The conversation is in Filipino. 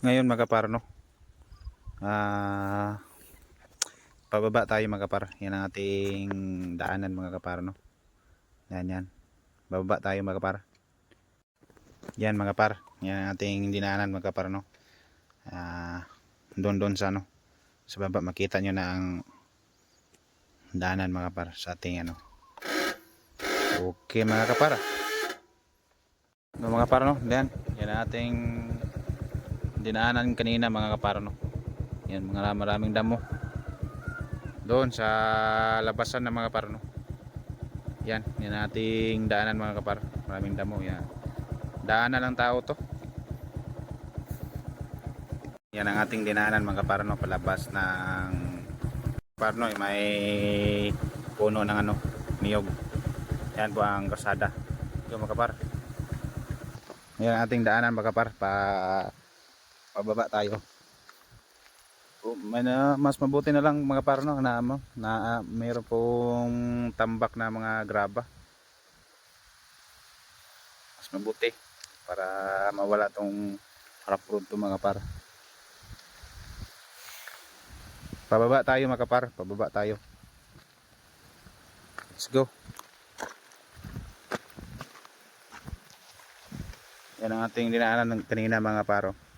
Ngayon mga kapar no. Ah pababa tayo mga kapar. Yan ang ating daanan mga kapar no. Yan yan. Bababa tayo mga kapar. Yan mga par. Yan ang ating dinaanan mga kapar no. Ah doon doon sa ano. Sa baba makita nyo na ang daanan mga kapar sa ating ano. Okay mga kapar. No, mga kapar no. Yan. Yan ang ating dinaanan kanina mga kapar no. Yan mga maraming damo. Doon sa labasan ng mga kapar no. Yan, yan ating daanan mga kapar. Maraming damo yan. Daanan ng tao to. Yan ang ating dinaanan mga kapar no, palabas ng kapar no, may puno ng ano, niyog. Yan po ang kasada. Ito mga kapar. Yan ang ating daanan mga kapar pa pababa tayo. Oh, mas mabuti na lang mga kapar no na, ano, na ah, mayroon pong tambak na mga graba. Mas mabuti para mawala tong harap road to mga par. Pababa tayo mga kapar, pababa tayo. Let's go. Yan ang ating dinaanan ng kanina mga paro.